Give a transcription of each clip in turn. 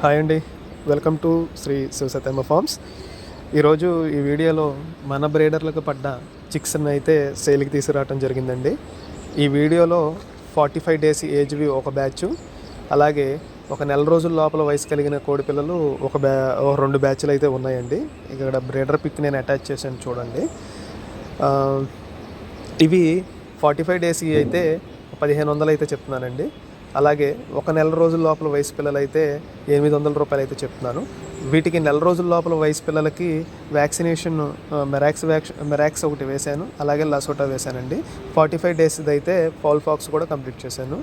Hi అండి. Welcome to Sri Sivasatyamma farms. ఈరోజు ఈ వీడియోలో మన బ్రేడర్లకు పడ్డ చిక్స్ని అయితే సేల్కి తీసుకురావడం జరిగిందండి. ఈ వీడియోలో ఫార్టీ ఫైవ్ డేస్ ఏజ్వి ఒక బ్యాచ్ అలాగే ఒక నెల రోజుల లోపల వయసు కలిగిన కోడి పిల్లలు ఒక బ్యా రెండు బ్యాచ్లు అయితే ఉన్నాయండి. ఇక్కడ బ్రేడర్ పిక్ నేను అటాచ్ చేశాను చూడండి. ఇవి ఫార్టీ ఫైవ్ డేస్ అయితే పదిహేను వందలు అయితే చెప్తున్నానండి. అలాగే ఒక నెల రోజుల లోపల వయసు పిల్లలైతే ఎనిమిది వందల రూపాయలు అయితే చెప్తున్నాను. వీటికి నెల రోజుల లోపల వయసు పిల్లలకి వ్యాక్సినేషన్ మెరాక్స్ వ్యాక్స్ మెరాక్స్ ఒకటి వేశాను. అలాగే లసోటా వేశానండి. ఫార్టీ ఫైవ్ డేస్ అయితే పాల్ ఫాక్స్ కూడా కంప్లీట్ చేశాను.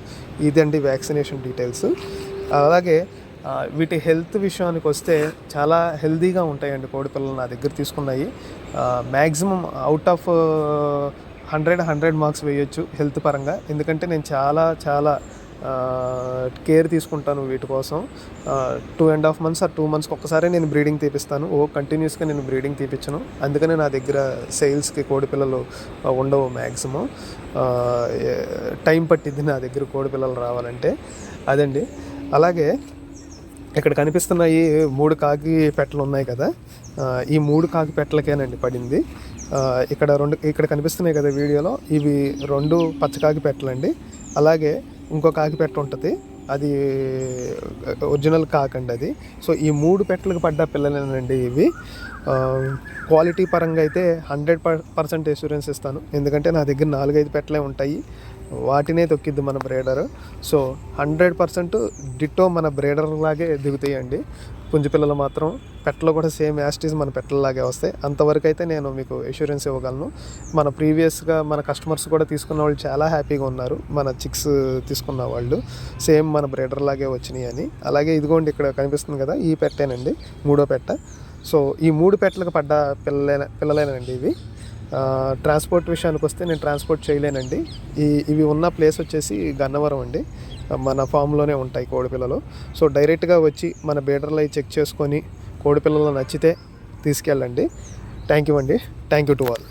ఇదండి వ్యాక్సినేషన్ డీటెయిల్స్. అలాగే వీటి హెల్త్ విషయానికి వస్తే చాలా హెల్తీగా ఉంటాయండి కోడి పిల్లలు నా దగ్గర తీసుకున్నాయి. Maximum out of hundred hundred marks వేయొచ్చు హెల్త్ పరంగా. ఎందుకంటే నేను చాలా చాలా కేర్ తీసుకుంటాను వీటి కోసం. Two and half months or two మంత్స్కి ఒక్కసారి నేను బ్రీడింగ్ తీపిస్తాను. ఓ కంటిన్యూస్గా నేను బ్రీడింగ్ తీపించను అందుకనే నా దగ్గర సేల్స్కి కోడిపిల్లలు ఉండవు మ్యాక్సిమం టైం పట్టిద్ది నా దగ్గర కోడిపిల్లలు రావాలంటే. అదండి. అలాగే ఇక్కడ కనిపిస్తున్న ఈ మూడు కాకి పెట్టలు ఉన్నాయి కదా. ఈ మూడు కాకి పెట్టలకేనండి పడింది. ఇక్కడ రెండు ఇక్కడ కనిపిస్తున్నాయి కదా వీడియోలో. ఇవి రెండు పచ్చకాకి పెట్టలండి. అలాగే ఇంకో కాకి పెట్ట ఉంటుంది. అది ఒరిజినల్ కాకండి అది. సో ఈ మూడు పెట్టలకు పడ్డ పిల్లలేనండి ఇవి. క్వాలిటీ పరంగా అయితే హండ్రెడ్ పర్సెంట్ ఇన్సూరెన్స్ ఇస్తాను. ఎందుకంటే నా దగ్గర నాలుగైదు పెట్టలే ఉంటాయి. వాటినే తొక్కిద్ది మన breeder. So hundred percent ditto మన బ్రేడర్ లాగే దిగుతాయండి. పుంజిపిల్లలు మాత్రం పెట్టలు కూడా సేమ్ యాస్టీస్ మన పెట్టలలాగే వస్తాయి. అంతవరకు అయితే నేను మీకు ఎష్యూరెన్స్ ఇవ్వగలను. మన ప్రీవియస్గా మన కస్టమర్స్ కూడా తీసుకున్న వాళ్ళు చాలా హ్యాపీగా ఉన్నారు. మన చిక్స్ తీసుకున్న వాళ్ళు సేమ్ మన బ్రేడర్ లాగే వచ్చినాయి అని. అలాగే ఇదిగోండి ఇక్కడ కనిపిస్తుంది కదా ఈ పెట్టేనండి మూడో పెట్ట. సో ఈ మూడు పెట్టలకు పడ్డ పిల్లలే పిల్లలేనండి ఇవి. ట్రాన్స్పోర్ట్ విషయానికి వస్తే నేను ట్రాన్స్పోర్ట్ చేయలేనండి. ఈ ఇవి ఉన్న ప్లేస్ వచ్చేసి గన్నవరం అండి. మన ఫామ్లోనే ఉంటాయి కోడిపిల్లలు సో డైరెక్ట్గా వచ్చి మన బీడర్లు అవి చెక్ చేసుకొని కోడిపిల్లలు నచ్చితే తీసుకెళ్ళండి. థ్యాంక్ యూ అండి. Thank you to all.